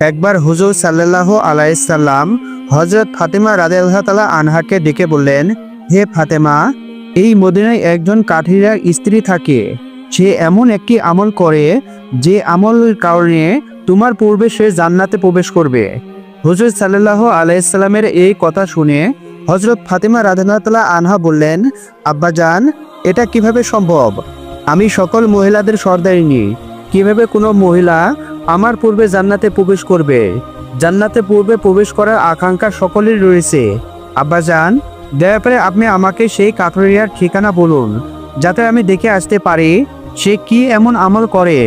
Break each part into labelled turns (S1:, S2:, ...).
S1: একবার হুজুর সাল্লাহ আলাইসাল্লাম হজরত ফাতেমা রাদেল্লাহ তালা আনহাকে ডেকে বললেন, হে ফাতেমা, এই মদিনায় একজন কাঠিরা স্ত্রী থাকে। সে এমন একটি আমল করে যে আমলের কারণে তোমার পূর্বে সে জান্নাতে প্রবেশ করবে। হুজুর সাল্লাহ আলাইসাল্লামের এই কথা শুনে হজরত ফাতেমা রাধানাতলা আনহা বললেন আব্বাজান এটা কীভাবে সম্ভব? আমি সকল মহিলাদের সর্দারিনী। কীভাবে কোনো মহিলা আমার পূর্বে জান্নাতে প্রবেশ করবে। জান্নাতে পূর্বে প্রবেশ করার আকাঙ্ক্ষা সকলের রয়েছে। আব্বাজান দয়া করে আপনি আমাকে সেই কাঠরিয়ার ঠিকানা বলুন, যাতে আমি দেখে আসতে পারি সে কি এমন আমল করে,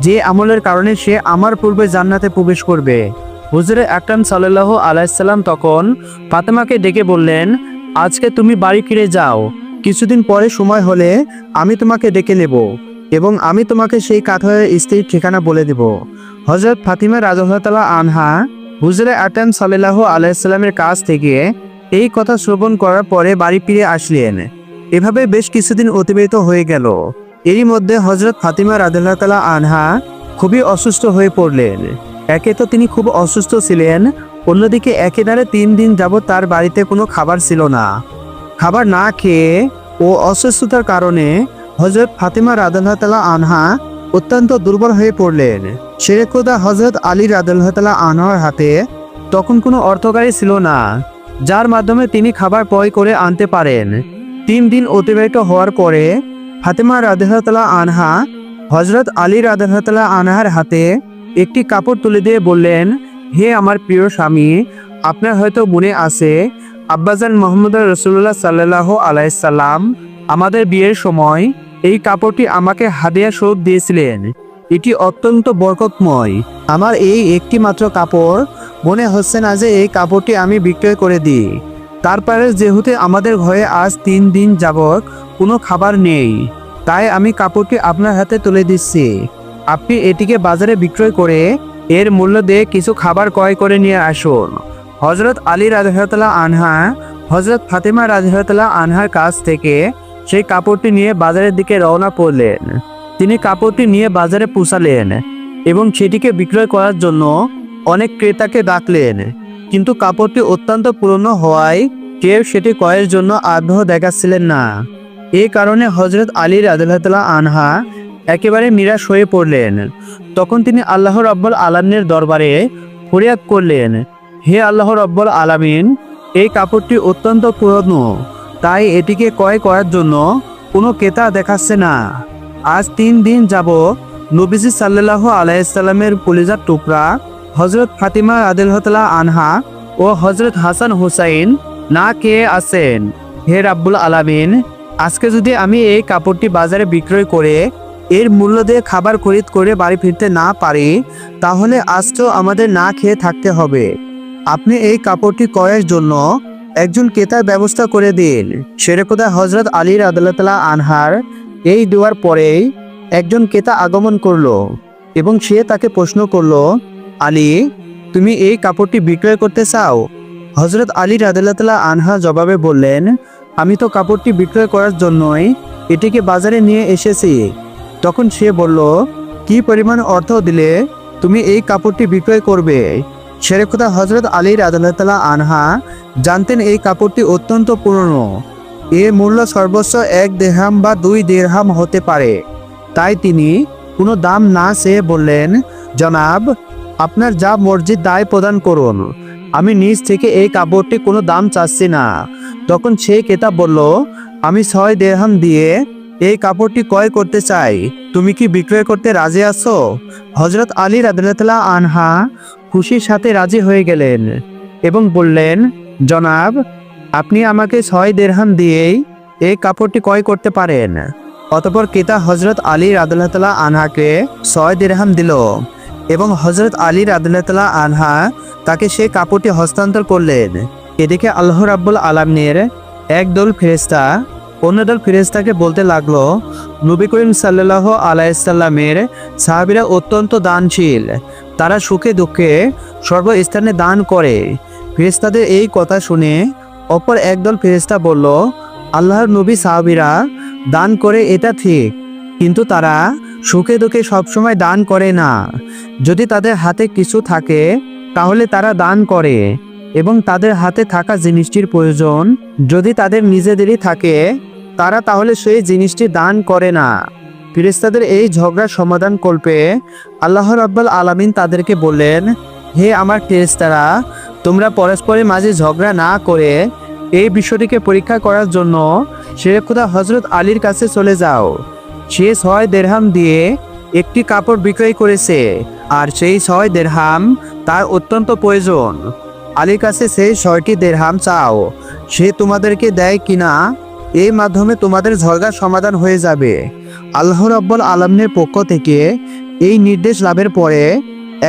S1: যে আমলের কারণে সে আমার পূর্বে জান্নাতে প্রবেশ করবে। হুজুরে আকরাম সাল্লাহ আলাইসাল্লাম তখন ফাতেমাকে ডেকে বললেন, আজকে তুমি বাড়ি ফিরে যাও। কিছুদিন পরে সময় হলে আমি তোমাকে ডেকে নেব। এবং আমি তোমাকে সেই কাঠের স্ত্রীর ঠিকানা বলে দেব। হজরত ফাতিমা রাজতালা আনহা হুজুরে আটান সাল্লাহ আলাইসাল্লামের কাছ থেকে এই কথা শ্রবণ করার পরে বাড়ি ফিরে আসলেন। এভাবে বেশ কিছুদিন অতিবাহিত হয়ে গেল। এরই মধ্যে হজরত ফাতিমা রাজুল্লাহ তালা আনহা খুবই অসুস্থ হয়ে পড়লেন। একে তো তিনি খুব অসুস্থ ছিলেন, অন্যদিকে একেবারে তিন দিন যাবৎ তার বাড়িতে কোনো খাবার ছিল না। খাবার না খেয়ে ও অসুস্থতার কারণে হজরত ফাতিমা রাদুল্লাহ তালা আনহা অত্যন্ত দুর্বল হয়ে পড়লেন। শেরেখোদা হজরত আলী রাদুল্লাহ তালা আনহার হাতে তখন কোনো অর্থকারী ছিল না, যার মাধ্যমে তিনি খাবার ক্রয় করে আনতে পারেন। তিন দিন অতিবাহিত হওয়ার পরে ফাতেমা রাদুল্লাহ আনহা হজরত আলী রাদুল্লাহ আনহার হাতে একটি কাপড় তুলে দিয়ে বললেন, হে আমার প্রিয় স্বামী, আপনার হয়তো মনে আছে, আব্বাজান মোহাম্মদ রসুল্লাহ সাল্লাহ আলাইসাল্লাম আমাদের বিয়ের সময় এই কাপড়টি আমাকে হাদিয়া স্বরূপ দিয়েছিলেন। এটি অত্যন্ত বরকতময়। আমার এই একটি মাত্র কাপড়, মনে হচ্ছে না যে এই কাপড়টি আমি বিক্রয় করে দিই। তারপরে যেহেতু আমাদের ঘরে আজ তিন দিন যাবৎ কোনো খাবার নেই, তাই আমি কাপড়টি আপনার হাতে তুলে দিচ্ছি। আপনি এটিকে বাজারে বিক্রয় করে এর মূল্য দিয়ে কিছু খাবার ক্রয় করে নিয়ে আসুন। হজরত আলী রাজহতলা আনহা হজরত ফাতেমা রাজহতলা আনহার কাছ থেকে সেই কাপড়টি নিয়ে বাজারের দিকে রওনা করলেন তিনি কাপড়টি নিয়ে বাজারে পুষালেন এবং সেটিকে বিক্রয় করার জন্য অনেক ক্রেতাকে ডাকলেন। কিন্তু কাপড়টি অত্যন্ত পুরনো হওয়ায় কেউ সেটি ক্রয়ের জন্য আগ্রহ দেখাচ্ছিলেন না। এই কারণে হজরত আলী রাজুল্লাহ আনহা একেবারে নিরাশ হয়ে পড়লেন। তখন তিনি আল্লাহ রব্বুল আলমের দরবারে ফরিয়াদ করলেন, হে আল্লাহ রব্বুল আলামিন, এই কাপড়টি অত্যন্ত পুরনো। তাই এটিকে ক্রয় করার জন্য কোনো ক্রেতা দেখাচ্ছে না। আজ তিন দিন যাব নবীজি সাল্লাহ আলাইসাল্লামের কলিজার টুকরা হজরত ফাতিমা আদিলহতলা আনহা ও হজরত হাসান হুসাইন না খেয়ে আছেন। হে রাব্বুল আলামিন, আজকে যদি আমি এই কাপড়টি বাজারে বিক্রয় করে এর মূল্য দিয়ে খাবার খরিদ করে বাড়ি ফিরতে না পারি, তাহলে আজ তো আমাদের না খেয়ে থাকতে হবে। আপনি এই কাপড়টি ক্রয়ের জন্য একজন ক্রেতার ব্যবস্থা করে দিন সেরেকোদা হজরত আলী রাদুল্লাহ আনহার এই দেওয়ার পরেই একজন ক্রেতা আগমন করল এবং সে তাকে প্রশ্ন করল, আলী, তুমি এই কাপড়টি বিক্রয় করতে চাও? হজরত আলী রাদুল্লাহ আনহা জবাবে বললেন, আমি তো কাপড়টি বিক্রয় করার জন্যই এটিকে বাজারে নিয়ে এসেছি। তখন সে বলল, কি পরিমাণ অর্থ দিলে তুমি এই কাপড়টি বিক্রয় করবে? শেরেখুদা হজরত আলী রাদুল্লাহ আনহা জানতেন এই কাপড়টি অত্যন্ত পুরনো। এর মূল্য সর্বোচ্চ এক দেড়হাম বা দুই দেড়হাম হতে পারে। তাই তিনি কোনো দাম না চেয়ে বললেন, জনাব, আপনার যা মসজিদ দায় প্রদান করুন। আমি নিজ থেকে এই কাপড়টি কোনো দাম চাচ্ছি না। তখন সেই ক্রেতা বলল, আমি ছয় দেড়হাম দিয়ে এই কাপড়টি ক্রয় করতে চাই। তুমি কি বিক্রয় করতে রাজি আছো? হজরত আলী রাদুল্লাহ আনহা খুশির সাথে রাজি হয়ে গেলেন এবং বললেন, জনাব, আপনি আমাকে ছয় দেড়হাম দিয়েই এই কাপড়টি ক্রয় করতে পারেন। অতপর কেতা হজরত আলী রাদুল্লাহ আনহাকে ছয় দেড়হাম দিল এবং হজরত আলী রাদুল্লাহ আনহা তাকে সে কাপড়টি হস্তান্তর করলেন। এদিকে আল্লাহ রাব্বুল আলমের একদল ফেরেস্তা অন্য দল ফিরেস্তাকে বলতে লাগল, নবী করিম সাল্লাহ আলাইসাল্লামের সাহাবিরা অত্যন্ত দানশীল। তারা সুখে দুঃখে সর্বস্থানে দান করে। ফেরেস্তাদের এই কথা শুনে অপর একদল ফেরেস্তা বলল, আল্লাহর নবী সাহাবিরা দান করে এটা ঠিক, কিন্তু তারা সুখে দুঃখে সবসময় দান করে না। যদি তাদের হাতে কিছু থাকে, তাহলে তারা দান করে এবং তাদের হাতে থাকা জিনিসটির প্রয়োজন যদি তাদের নিজেদেরই থাকে তারা তাহলে সেই জিনিসটি দান করে না। ফিরিস্তাদের এই ঝগড়ার সমাধান কল্পে আল্লাহ রাব্বাল আলামিন তাদেরকে বললেন, হে আমার ফেরেশতারা, তোমরা পরস্পরের মাঝে ঝগড়া না করে এই বিষয়টিকে পরীক্ষা করার জন্য শেরেখুদা হজরত আলীর কাছে চলে যাও। সে ছয় দেড়হাম দিয়ে একটি কাপড় বিক্রয় করেছে, আর সেই ছয় দেড়হাম তার অত্যন্ত প্রয়োজন। আলীর কাছে সেই ছয়টি দেড়হাম চাও, সে তোমাদেরকে দেয় কিনা এই মাধ্যমে তোমাদের ঝগড়ার সমাধান হয়ে যাবে। আল্লাহ রব্বুল আলমের পক্ষ থেকে এই নির্দেশ লাভের পরে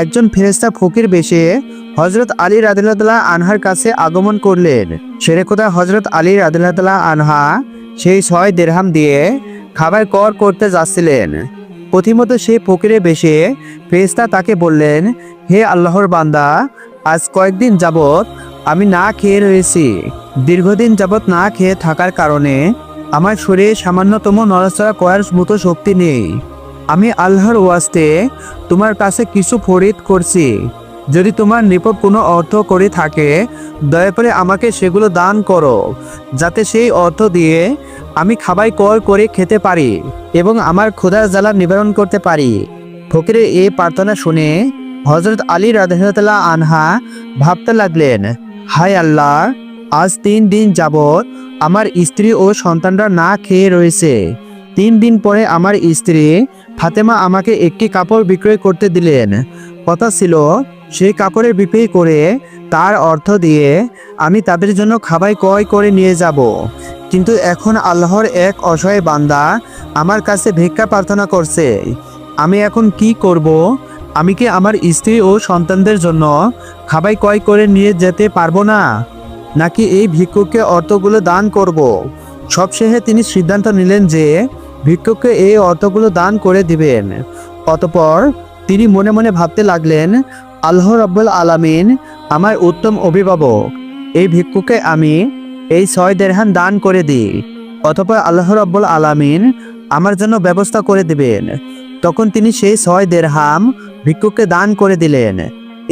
S1: একজন ফেরেস্তা ফকির বেশে হজরত আলী রাদিল্লাহ আনহার কাছে আগমন করলেন। সেরেকোদা হজরত আলী রাদিল্লাহ আনহা সেই ছয় দেড়হাম দিয়ে খাবার কর করতে যাচ্ছিলেন। প্রথমত সেই ফকিরে বেশে ফেরেস্তা তাকে বললেন, হে আল্লাহর বান্দা, আজ কয়েকদিন যাবত আমি না খেয়ে রয়েছি। দীর্ঘদিন যাবৎ না খেয়ে থাকার কারণে আমার শরীরে সামান্যতম নড়াচড়া করার মতো শক্তি নেই। আমি আল্লাহর ওয়াস্তে তোমার কাছে কিছু ফরিদ করছি। যদি তোমার নিকট কোনো অর্থ করে থাকে, দয়া করে আমাকে সেগুলো দান করো, যাতে সেই অর্থ দিয়ে আমি খাবাই কর করে খেতে পারি এবং আমার ক্ষুধার জ্বালা নিবারণ করতে পারি। ফকিরের এই প্রার্থনা শুনে হজরত আলী রাধা আনহা ভাবতে লাগলেন হায় আল্লাহ, আজ তিন দিন যাবৎ আমার স্ত্রী ও সন্তানরা না খেয়ে রয়েছে। তিন দিন পরে আমার স্ত্রী ফাতেমা আমাকে একটি কাপড় বিক্রয় করতে দিলেন। কথা ছিল সেই কাপড়ের বিক্রি করে তার অর্থ দিয়ে আমি তাদের জন্য খাবাই ক্রয় করে নিয়ে যাব। কিন্তু এখন আল্লাহর এক অসহায় বান্দা আমার কাছে ভিক্ষা প্রার্থনা করছে। আমি এখন কি করব? আমি কি আমার স্ত্রী ও সন্তানদের জন্য খাবাই ক্রয় করে নিয়ে যেতে পারব না? নাকি এই ভিক্ষুককে অর্থগুলো দান করব। সবশেষে তিনি সিদ্ধান্ত নিলেন যে ভিক্ষুককে এই অর্থগুলো দান করে দিবেন। অতপর তিনি মনে মনে ভাবতে লাগলেন, আল্লাহ রব্বুল আলামিন আমার উত্তম অভিভাবক। এই ভিক্ষুকে আমি এই ছয় দেড়হান দান করে দিই। অতপর আল্লাহ রব্বুল আলামিন আমার জন্য ব্যবস্থা করে দিবেন। তখন তিনি সেই ছয় দেড়হাম ভিক্ষুককে দান করে দিলেন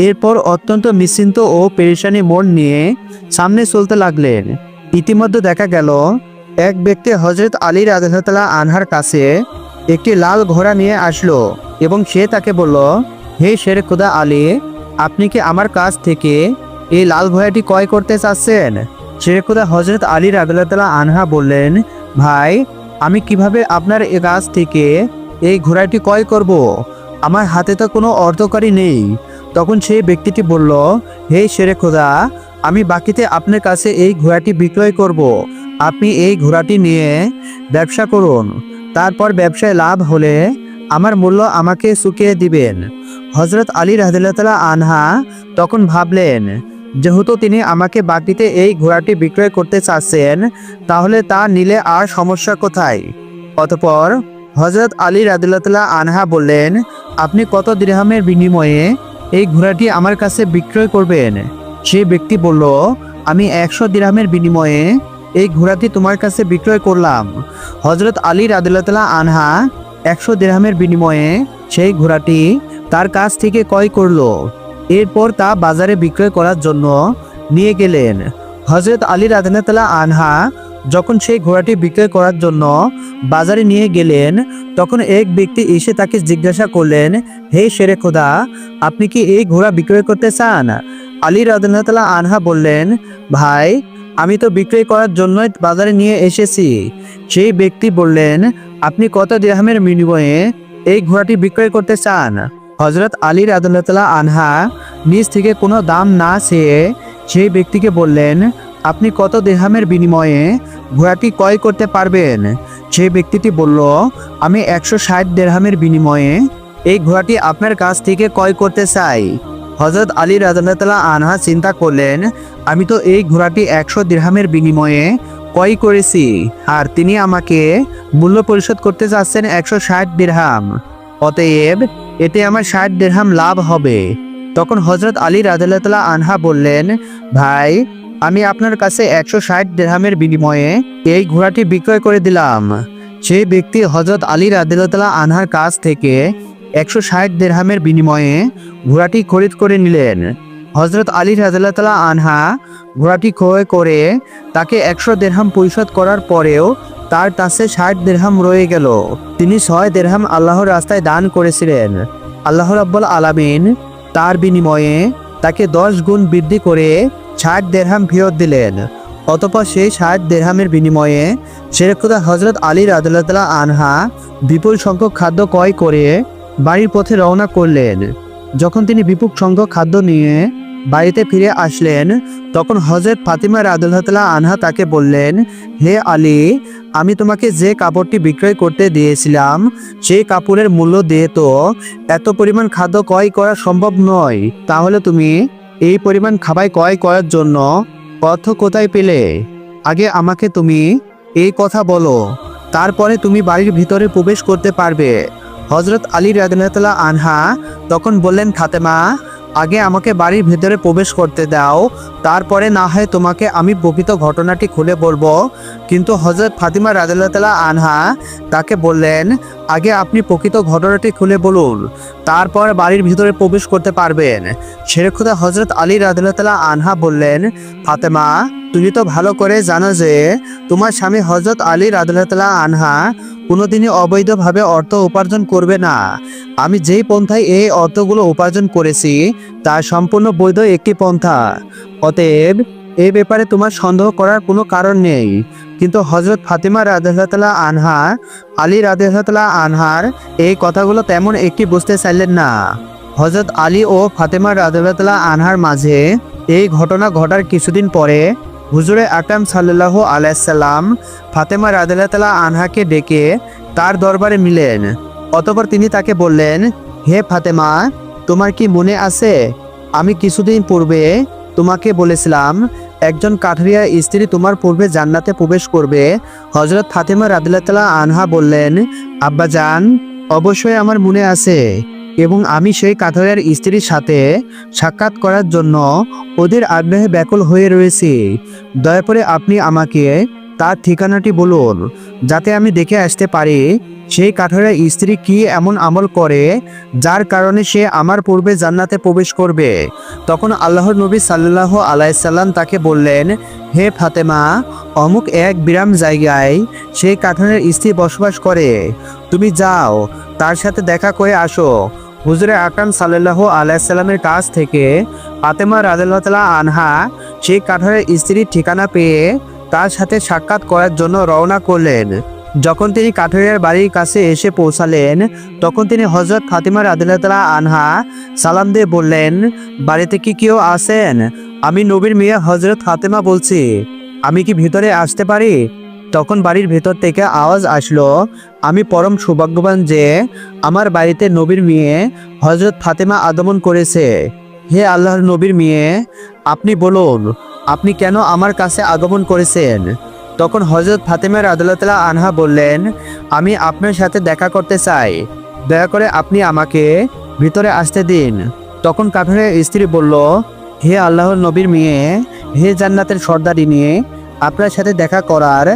S1: এরপর অত্যন্ত নিশ্চিন্ত ও পেরেশানি মন নিয়ে সামনে চলতে লাগলেন ইতিমধ্যে দেখা গেল, এক ব্যক্তি হজরত আলী রাজতালা আনহার কাছে একটি লাল ঘোড়া নিয়ে আসলো এবং সে তাকে বলল, হে শের খুদা আলী, আপনি কি আমার কাছ থেকে এই লাল ঘোড়াটি ক্রয় করতে চাচ্ছেন? শের খুদা হজরত আলী রাজতালা আনহা বললেন, ভাই, আমি কীভাবে আপনার এ কাছ থেকে এই ঘোড়াটি ক্রয় করব? আমার হাতে তো কোনো অর্থকারী নেই। তখন সেই ব্যক্তিটি বলল, হে সেরে খোদা, আমি বাকিতে আপনার কাছে এই ঘোড়াটি বিক্রয় করব। আপনি এই ঘোড়াটি নিয়ে ব্যবসা করুন। তারপর ব্যবসায় লাভ হলে আমার মূল্য আমাকে চুকিয়ে দিবেন। হজরত আলী রাহদুল্লাহ আনহা তখন ভাবলেন, যেহেতু তিনি আমাকে বাকিতে এই ঘোড়াটি বিক্রয় করতে চাচ্ছেন, তাহলে তা নিলে আর সমস্যা কোথায়? অতপর হজরত আলী রাদুল্লাহ আনহা বললেন আপনি কত দিরহামের বিনিময়ে এই ঘোড়াটি আমার কাছে বিক্রয় করবেন? সে ব্যক্তি বলল, আমি একশো দিরহামের বিনিময়ে এই ঘোড়াটি তোমার কাছে বিক্রয় করলাম। হজরত আলী রাদুল্লাহ আনহা একশো দিরহামের বিনিময়ে সেই ঘোড়াটি তার কাছ থেকে ক্রয় করল। এরপর তা বাজারে বিক্রয় করার জন্য নিয়ে গেলেন। হজরত আলী রাদুল্লাহ আনহা যখন সেই ঘোড়াটি বিক্রয় করার জন্য বাজারে নিয়ে গেলেন, তখন এক ব্যক্তি এসে তাকে জিজ্ঞাসা করলেন, হে শেরে খোদা, আপনি কি এই ঘোড়া বিক্রয় করতে চান? আলী রাদুল্লাহ আনহা বললেন, ভাই, আমি তো বিক্রয় করার জন্যই বাজারে নিয়ে এসেছি। সেই ব্যক্তি বললেন, আপনি কত দেহামের বিনিময়ে এই ঘোড়াটি বিক্রয় করতে চান? হজরত আলী রাদুল্লাহ আনহা নিজ থেকে কোনো দাম না চেয়ে সেই ব্যক্তিকে বললেন আপনি কত দেহামের বিনিময়ে ঘোড়াটি ক্রয় করতে পারবেন? সেই ব্যক্তিটি বলল, আমি একশো ষাট দেড়হামের বিনিময়ে এই ঘোড়াটি আপনার কাছ থেকে ক্রয় করতে চাই। হজরত আলী রাজাল্লাহ আনহা চিন্তা করলেন, আমি তো এই ঘোড়াটি একশো দেড়হামের বিনিময়ে ক্রয় করেছি, আর তিনি আমাকে মূল্য পরিশোধ করতে চাচ্ছেন একশো ষাট দেড়হাম অতএব এতে আমার ষাট দেড়হাম লাভ হবে। তখন হজরত আলী রাজাল্লাহ আনহা বললেন, ভাই আমি আপনার কাছে একশো ষাট দেড়হামের বিনিময়ে এই ঘোড়াটি বিক্রয় করে দিলাম। সেই ব্যক্তি হজরত আলী রাদিল্লাহ আনহার কাছ থেকে একশো ষাট দেরহামের বিনিময়ে ঘোড়াটি খরিদ করে নিলেন। হজরত আলী রাদিল্লাহ আনহা ঘোড়াটি ক্রয় করে তাকে একশো দেরহাম পরিশোধ করার পরেও তার কাছে ষাট দেরহাম রয়ে গেল। তিনি ছয় দেরহাম আল্লাহর রাস্তায় দান করেছিলেন। আল্লাহ রাব্বুল আলামিন তার বিনিময়ে তাকে দশ গুণ বৃদ্ধি করে ষাট দেড়হাম ফেরত দিলেন। অতপর সেই ষাট দেরহামের বিনিময়ে শেরেখুদা হজরত আলী রাদুল্লাহ আনহা বিপুল সংখ্যক খাদ্য ক্রয় করে বাড়ির পথে রওনা করলেন। যখন তিনি বিপুল সংখ্যক খাদ্য নিয়ে বাড়িতে ফিরে আসলেন, তখন হজরত ফাতিমা রাদুল্লাহ আনহা তাকে বললেন, হে আলী, আমি তোমাকে যে কাপড়টি বিক্রয় করতে দিয়েছিলাম, সেই কাপড়ের মূল্য দিয়ে তো এত পরিমাণ খাদ্য ক্রয় করা সম্ভব নয়। তাহলে তুমি এই পরিমাণ খাবার ক্রয় করার জন্য? অর্থ কোথায় পেলে? আগে আমাকে তুমি এই কথা বলো। তারপরে তুমি বাড়ির ভিতরে প্রবেশ করতে পারবে। হজরত আলী রাজনাতলা আনহা তখন বললেন ফাতেমা আগে আমাকে বাড়ির ভেতরে প্রবেশ করতে দাও, তারপরে না হয় তোমাকে আমি প্রকৃত ঘটনাটি খুলে বলব। কিন্তু হজরত ফাতিমা রাদিল্লাহ আনহা তাকে বললেন, আগে আপনি প্রকৃত ঘটনাটি খুলে বলুন, তারপর বাড়ির ভিতরে প্রবেশ করতে পারবেন। শেরেখুদা হজরত আলী রাদিল্লাহ আনহা বললেন, ফাতেমা তুমি তো ভালো করে জানো যে তোমার স্বামী হজরত আলী রাদিল্লাহ আনহা কোনোদিনই অবৈধভাবে অর্থ উপার্জন করবে না। আমি যেই পন্থায় এই অর্থগুলো উপার্জন করেছি, তা সম্পূর্ণ বৈধ একটি পন্থা। অতএব এই ব্যাপারে তোমার সন্দেহ করার কোনো কারণ নেই। কিন্তু হজরত ফাতিমা রাদেহাতলা আনহা, আলী রাদেহাতলা আনহার এই কথাগুলো তেমন একটি বুঝতে চাইলেন না। হজরত আলী ও ফাতেমা রাদেহাতলা আনহার মাঝে এই ঘটনা ঘটার কিছুদিন পরে হুজুরে আকরাম সাল্লাহ আলাইসাল্লাম ফাতেমা রাদেলাতলা আনহাকে ডেকে তার দরবারে মিলেন অতপর তিনি তাকে বললেন, হে ফাতেমা, তোমার কি মনে আছে? আমি কিছুদিন পূর্বে তোমাকে বলেছিলাম, একজন কাঠরিয়া স্ত্রী তোমার পূর্বে জান্নাতে প্রবেশ করবে। হজরত ফাতেমা রাদিল্লাহ আনহা বললেন, আব্বাজান, অবশ্যই আমার মনে আছে। এবং আমি সেই কাঠরিয়ার স্ত্রীর সাথে সাক্ষাৎ করার জন্য ওদের আগ্রহে ব্যাকুল হয়ে রয়েছি। দয়া করে আপনি আমাকে তার ঠিকানাটি বলুন, যাতে আমি দেখে আসতে পারি সেই কাঠরের স্ত্রী কি এমন আমল করে, যার কারণে সে আমার পূর্বে জান্নাতে প্রবেশ করবে। তখন আল্লাহর নবী সাল্লাহ আলাইসাল্লাম তাকে বললেন, হে ফাতেমা, অমুক এক বিরাম জায়গায় সেই কাঠরের স্ত্রী বসবাস করে। তুমি যাও, তার সাথে দেখা করে আসো। হুজুরে আকরাম সাল্লাহ আলাইসাল্লামের কাছ থেকে ফাতেমা রাজা আনহা সেই কাঠরের স্ত্রীর ঠিকানা পেয়ে তার সাথে সাক্ষাৎ করার জন্য রওনা করলেন। যখন তিনি কাঠরিয়ার বাড়ির কাছে এসে পৌঁছালেন, তখন তিনি হজরত ফাতিমা রাদিল্লাহ আনহা সালাম দিয়ে বললেন, বাড়িতে কি কেউ আছেন? আমি নবীর মেয়ে হজরত ফাতেমা বলছি। আমি কি ভিতরে আসতে পারি? তখন বাড়ির ভেতর থেকে আওয়াজ আসলো, আমি পরম সৌভাগ্যবান যে আমার বাড়িতে নবীর মেয়ে হজরত ফাতেমা আগমন করেছে। হে আল্লাহর নবীর মেয়ে, আপনি বলুন, আপনি কেন আমার কাছে আগমন করেছেন? তখন হজরত ফাতেমার আদালতলা আনহা বললেন, আমি আপনার সাথে দেখা করতে চাই। দয়া করে আপনি আমাকে ভিতরে আসতে দিন। তখন কাঠের স্ত্রী বলল, হে আল্লাহর নবীর মেয়ে, হে জান্নাতের সর্দারি নিয়ে আপনার সাথে দেখা করার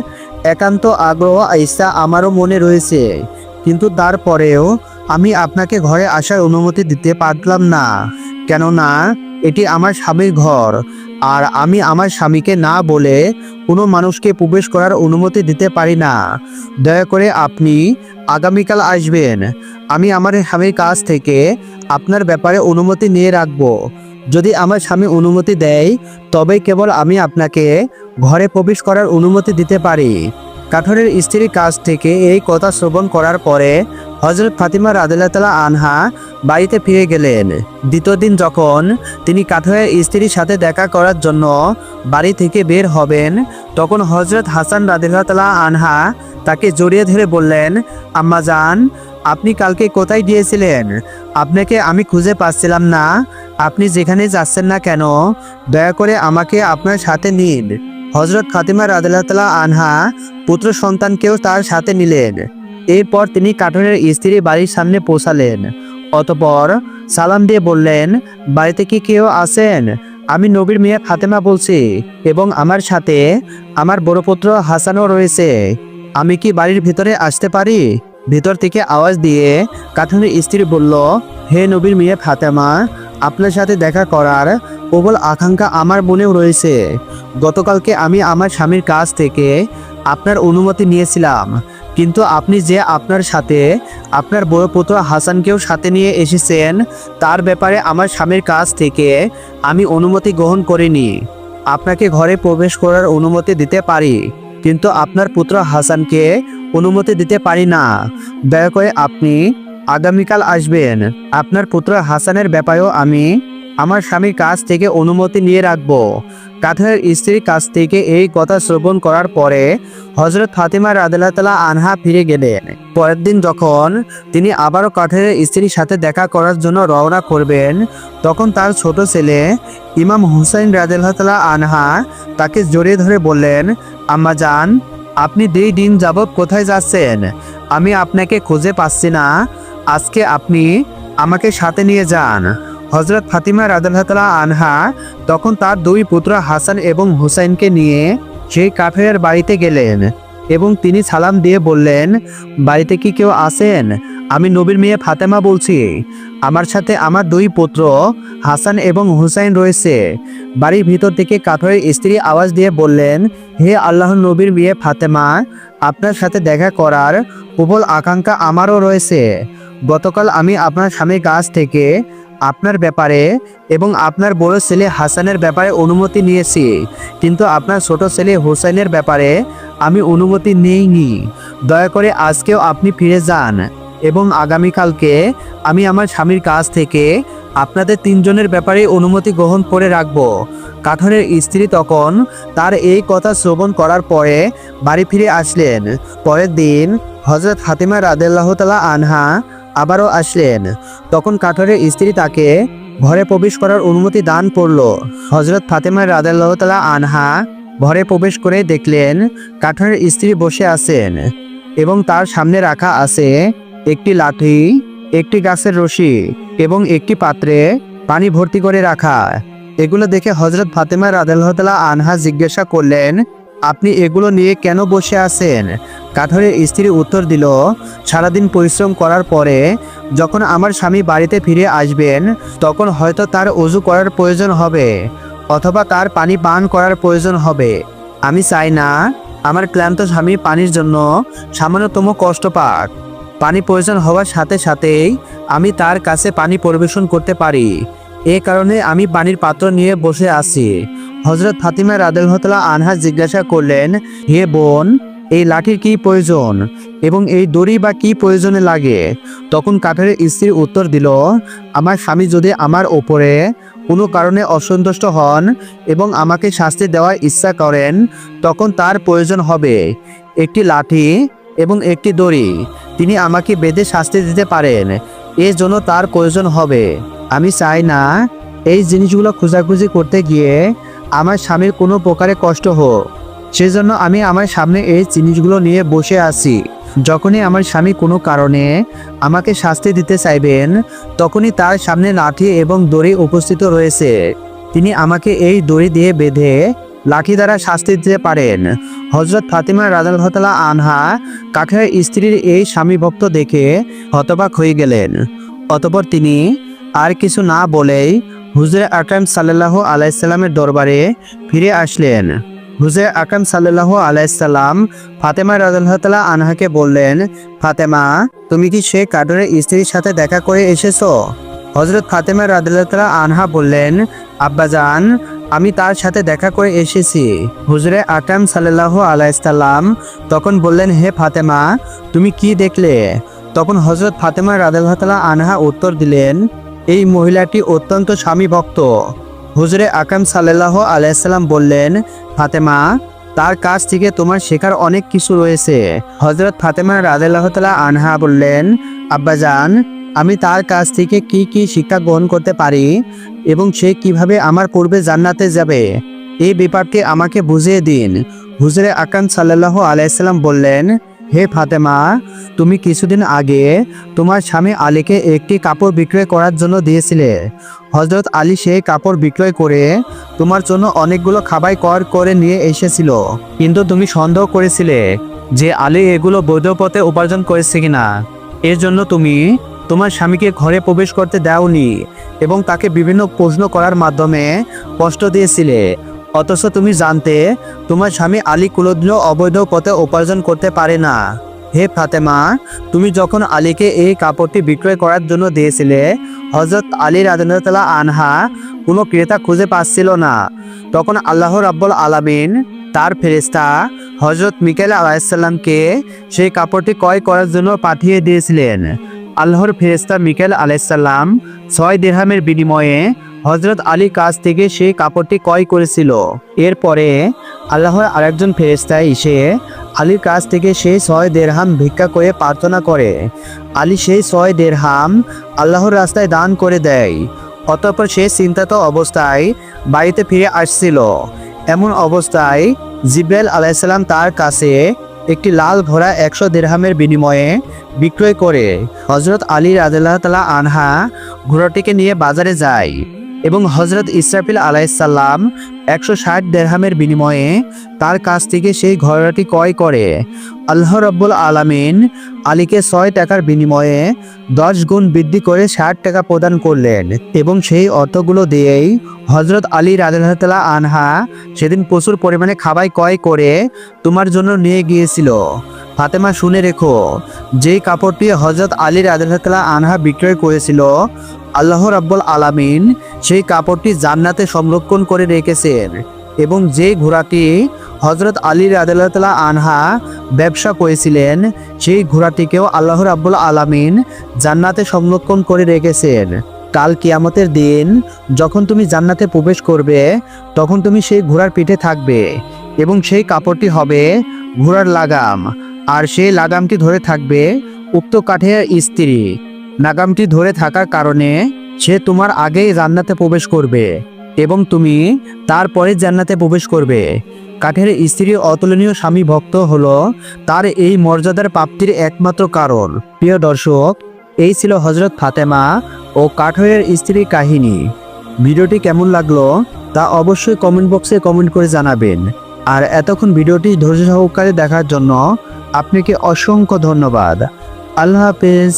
S1: একান্ত আগ্রহ ইচ্ছা আমারও মনে রয়েছে। কিন্তু তারপরেও আমি আপনাকে ঘরে আসার অনুমতি দিতে পারলাম না। কেননা, এটি আমার স্বামীর ঘর। আর আমি আমার স্বামীকে না বলে কোনো মানুষকে প্রবেশ করার অনুমতি দিতে পারি না। দয়া করে আপনি আগামীকাল আসবেন। আমি আমার স্বামীর কাছ থেকে আপনার ব্যাপারে অনুমতি নিয়ে রাখব। যদি আমার স্বামী অনুমতি দেয়, তবে কেবল আমি আপনাকে ঘরে প্রবেশ করার অনুমতি দিতে পারি। কাঠরের স্ত্রীর কাছ থেকে এই কথা শ্রবণ করার পরে হজরত ফাতিমা রাদিল্লাহ আনহা বাড়িতে ফিরে গেলেন। দ্বিতীয় দিন যখন তিনি কাঠরের স্ত্রীর সাথে দেখা করার জন্য বাড়ি থেকে বের হবেন, তখন হজরত হাসান রাদিল্লাহ আনহা তাকে জড়িয়ে ধরে বললেন, আম্মা যান আপনি কালকে কোথায় গিয়েছিলেন? আপনাকে আমি খুঁজে পাচ্ছিলাম না। আপনি যেখানে যাচ্ছেন না কেন? দয়া করে আমাকে আপনার সাথে নিন। হজরত ফাতিমা রাদিল্লাহ আনহা পুত্র সন্তানকেও তার সাথে নিলেন। এরপর তিনি কাঠনের স্ত্রী বাড়ির সামনে পৌঁছালেন। অতপর সালাম দিয়ে বললেন, বাড়িতে কি কেউ আছেন? আমি নবীর মেয়ে ফাতেমা বলছি এবং আমার সাথে আমার বড় পুত্র হাসানও রয়েছে। আমি কি বাড়ির ভিতরে আসতে পারি? ভিতর থেকে আওয়াজ দিয়ে কাঠুরের স্ত্রী বলল, হে নবীর মেয়ে ফাতেমা, আপনার সাথে দেখা করার প্রবল আকাঙ্ক্ষা আমার মনেও রয়েছে। গতকালকে আমি আমার স্বামীর কাছ থেকে আপনার অনুমতি নিয়েছিলাম, কিন্তু আপনি যে আপনার সাথে আপনার বড় পুত্র হাসানকেও সাথে নিয়ে এসেছেন, তার ব্যাপারে আমার স্বামীর কাছ থেকে আমি অনুমতি গ্রহণ করিনি। আপনাকে ঘরে প্রবেশ করার অনুমতি দিতে পারি, কিন্তু আপনার পুত্র হাসানকে অনুমতি দিতে পারি না। দয়া করে আপনি আগামীকাল আসবেন। আপনার পুত্র হাসানের ব্যাপারেও আমি আমার স্বামীর কাছ থেকে অনুমতি নিয়ে রাখব। কাঠের স্ত্রীর কাছ থেকে এই কথা শ্রবণ করার পরে হজরত ফাতিমা রাদিল্লাহ আনহা ফিরে গেলেন। পরের দিন যখন তিনি আবারও কাঠের স্ত্রীর সাথে দেখা করার জন্য রওনা করবেন, তখন তার ছোট ছেলে ইমাম হুসাইন রাদিল্লাহ আনহা তাকে জড়িয়ে ধরে বললেন, আম্মা যান আপনি দুই দিন যাবৎ কোথায় যাচ্ছেন? আমি আপনাকে খুঁজে পাচ্ছি না। আজকে আপনি আমাকে সাথে নিয়ে যান। হজরত ফাতিমা রাদাল্লাহ আনহা তখন তার দুই পুত্র হাসান এবং হুসাইনকে নিয়ে সেই কাফের বাড়িতে গেলেন এবং তিনি সালাম দিয়ে বললেন, বাড়িতে কি কেউ আছেন? আমি নবীর মেয়ে ফাতেমা বলছি। আমার সাথে আমার দুই পুত্র, হাসান এবং হুসাইন রয়েছে। বাড়ির ভিতর থেকে কাঠের স্ত্রী আওয়াজ দিয়ে বললেন, হে আল্লাহ নবীর মেয়ে ফাতেমা, আপনার সাথে দেখা করার প্রবল আকাঙ্ক্ষা আমারও রয়েছে। গতকাল আমি আপনার স্বামীর কাছ থেকে আপনার ব্যাপারে এবং আপনার বড় ছেলে হাসানের ব্যাপারে অনুমতি নিয়েছি। কিন্তু আপনার ছোট ছেলে হুসাইনের ব্যাপারে আমি অনুমতি নেইনি। দয়া করে আজকেও আপনি ফিরে যান। এবং আগামীকালকে আমি আমার স্বামীর কাছ থেকে আপনাদের তিনজনের ব্যাপারে অনুমতি গ্রহণ করে রাখব। কাঠরের স্ত্রী তখন তার এই কথা শ্রবণ করার পরে বাড়ি ফিরে আসলেন। পরের দিন হজরত হাতিমা রাদেল্লাহ তালা আনহা আবারও আসলেন। তখন কাঠরের স্ত্রী তাকে ঘরে প্রবেশ করার অনুমতি দান করল। হজরত ফাতেমা রাদেল্লাহ তালা আনহা ঘরে প্রবেশ করে দেখলেন কাঠরের স্ত্রী বসে আছেন এবং তার সামনে রাখা আছে একটি লাঠি, একটি গাছের রশি এবং একটি পাত্রে পানি ভর্তি করে রাখা। এগুলো দেখে হজরত ফাতেমা রাদেল্লাহ আনহা জিজ্ঞাসা করলেন, আপনি এগুলো নিয়ে কেন বসে আছেন? কাঠরের স্ত্রী উত্তর দিল, সারাদিন পরিশ্রম করার পরে যখন আমার স্বামী বাড়িতে ফিরে আসবেন, তখন হয়তো তার অজু করার প্রয়োজন হবে অথবা তার পানি পান করার প্রয়োজন হবে। আমি চাই না, আমার ক্লান্ত স্বামী পানির জন্য সামান্যতম কষ্ট পাক। পানি প্রয়োজন হওয়ার সাথে সাথেই আমি তার কাছে পানি পরিবেশন করতে পারি। এ কারণে আমি পানির পাত্র নিয়ে বসে আছি। হজরত ফাতিমা রাদেলহতলা আনহা জিজ্ঞাসা করলেন, হে বোন, এই লাঠির কি প্রয়োজন? এবং এই দড়ি বা কি প্রয়োজনে লাগে? তখন কাঠের স্ত্রী উত্তর দিল, আমার স্বামী যদি আমার ওপরে কোনো কারণে অসন্তুষ্ট হন এবং আমাকে শাস্তি দেওয়ার ইচ্ছা করেন, তখন তার প্রয়োজন হবে। একটি লাঠি এবং একটি দড়ি। তিনি আমাকে বেঁধে শাস্তি দিতে পারেন। এর জন্য তার প্রয়োজন হবে। আমি চাই না এই জিনিসগুলো খোঁজাখুঁজি করতে গিয়ে আমার স্বামীর কোনো প্রকারে কষ্ট হোক। সেজন্য আমি আমার সামনে এই জিনিসগুলো নিয়ে বসে আছি। যখনই আমার স্বামী কোনো কারণে আমাকে শাস্তি দিতে চাইবেন, তখনই তার সামনে লাঠি এবং দড়ি উপস্থিত রয়েছে। তিনি আমাকে এই দড়ি দিয়ে বেঁধে লাঠি দ্বারা শাস্তি দিতে পারেন। হজরত ফাতিমা রাজালহতলা আনহা কাঠের স্ত্রীর এই স্বামী ভক্ত দেখে হতবাক হয়ে গেলেন। অতপর তিনি আর কিছু না বলেই হুজুর আকরাম সাল্লাহ আলাইসাল্লামের দরবারে ফিরে আসলেন। হুজুর আকরাম সাল্লাহ আলাইসাল্লাম ফাতেমা রাজাল্লাহ আনহাকে বললেন, ফাতেমা, তুমি কি সে কাঠের স্ত্রীর সাথে দেখা করে এসেছ? হজরত ফাতেমা রাদিল্লাহ আনহা বললেন, আব্বাজান আমি তার সাথে দেখা করে এসেছি। হুজুরে আকরাম সাল্লাহ আলাইসাল্লাম তখন বললেন, হে ফাতেমা, তুমি কি দেখলে? তখন হজরত ফাতেমা রাদিল্লাহ আনহা উত্তর দিলেন, এই মহিলাটি অত্যন্ত স্বামী ভক্ত। হুজুরে আকরাম সাল্লাহ আলাইসাল্লাম বললেন, ফাতেমা, তার কাছ থেকে তোমার শেখার অনেক কিছু রয়েছে। হজরত ফাতেমা রাদিল্লাহ আনহা বললেন, আব্বাজান আমি তার কাছ থেকে কি কি শিক্ষা গ্রহণ করতে পারি এবং সে কীভাবে আমার পূর্বে জান্নাতে যাবে? এই ব্যাপারটি আমাকে বুঝিয়ে দিন। হুজরে আকান সাল্লাহ আলাইসাল্লাম বললেন, হে ফাতেমা, তুমি কিছুদিন আগে তোমার স্বামী আলীকে একটি কাপড় বিক্রয় করার জন্য দিয়েছিলে। হজরত আলী সেই কাপড় বিক্রয় করে তোমার জন্য অনেকগুলো খাবার কর করে নিয়ে এসেছিল। কিন্তু তুমি সন্দেহ করেছিলে যে আলী এগুলো বৈধ পথে উপার্জন করেছে কিনা। এর জন্য তুমি তোমার স্বামীকে ঘরে প্রবেশ করতে দাওনি এবং তাকে বিভিন্ন প্রশ্ন করার মাধ্যমে কষ্ট দিয়েছিলে। অথচ তুমি জানতে, তোমার স্বামী আলী কুলদ্র অবৈধ পথে উপার্জন করতে পারে না। হে ফাতেমা, তুমি যখন আলীকে এই কাপড়টি বিক্রয় করার জন্য দিয়েছিলে হজরত আলী রাজনাতলা আনহা কোনো ক্রেতা খুঁজে পাচ্ছিল না। তখন আল্লাহ রাব্বুল আলামিন তার ফেরেস্তা হজরত মিকাইল আলাইসাল্লামকে সেই কাপড়টি ক্রয় করার জন্য পাঠিয়ে দিয়েছিলেন। আল্লাহর ফেরেস্তা মিকাইল আলাইসাল্লাম ছয় দেরহামের বিনিময়ে হজরত আলী কাছ থেকে সেই কাপড়টি ক্রয় করেছিল। এরপরে আল্লাহর আরেকজন ফেরেস্তা এসে আলীর কাছ থেকে সেই ছয় দেড়হাম ভিক্ষা করে প্রার্থনা করে। আলী সেই ছয় দেড়হাম আল্লাহর রাস্তায় দান করে দেয়। অতঃপর সে চিন্তাত অবস্থায় বাড়িতে ফিরে আসছিল। এমন অবস্থায় জিব্রাইল আলাইসাল্লাম তার কাছে একটি লাল ঘোড়া একশো দেড়হামের বিনিময়ে বিক্রয় করে। হজরত আলী রাদিল্লাহ তালা আনহা ঘোড়াটিকে নিয়ে বাজারে যায় এবং হজরত ইসরাফিল আলাইসাল্লাম একশো ষাট দেড়হামের বিনিময়ে তার কাছ থেকে সেই ঘোড়াটি ক্রয় করে। আল্লাহ রব্বুল আলামিন আলীকে ছয় টাকার বিনিময়ে দশ গুণ বৃদ্ধি করে ষাট টাকা প্রদান করলেন এবং সেই অর্থগুলো দিয়েই হজরত আলী রাজা আনহা সেদিন প্রচুর পরিমাণে খাবাই ক্রয় করে তোমার জন্য নিয়ে গিয়েছিল। ফাতেমা শুনে রেখো, যেই কাপড়টি হজরত আলী রাজা আনহা বিক্রয় করেছিল, আল্লাহ রাব্বুল আলামিন সেই কাপড়টি জান্নাতে সংরক্ষণ করে রেখেছেন এবং যে ঘোড়াটি হজরত আলী রাদিল্লাহ আনহা ব্যবসা করেছিলেন, সেই ঘোড়াটিকেও আল্লাহ রাব্বুল আলামিন জান্নাতে সংরক্ষণ করে রেখেছেন। কাল কিয়ামতের দিন যখন তুমি জান্নাতে প্রবেশ করবে, তখন তুমি সেই ঘোড়ার পিঠে থাকবে এবং সেই কাপড়টি হবে ঘোড়ার লাগাম। আর সেই লাগামটি ধরে থাকবে উক্ত কাঠের স্ত্রী লাগামটি ধরে থাকার কারণে সে তোমার আগেই জান্নাতে প্রবেশ করবে। এবং তুমি তারপরে জান্নাতে প্রবেশ করবে। কাঠের স্ত্রী অতুলনীয় স্বামী ভক্ত হলো তার এই মর্যাদার প্রাপ্তির একমাত্র কারণ। প্রিয় দর্শক, এই ছিল হজরত ফাতেমা ও কাঠের স্ত্রীর কাহিনী। ভিডিওটি কেমন লাগল তা অবশ্যই কমেন্ট বক্সে কমেন্ট করে জানাবেন। আর এতক্ষণ ভিডিওটি ধৈর্য সহকারে দেখার জন্য আপনাকে অসংখ্য ধন্যবাদ। আল্লাহ হাফেজ।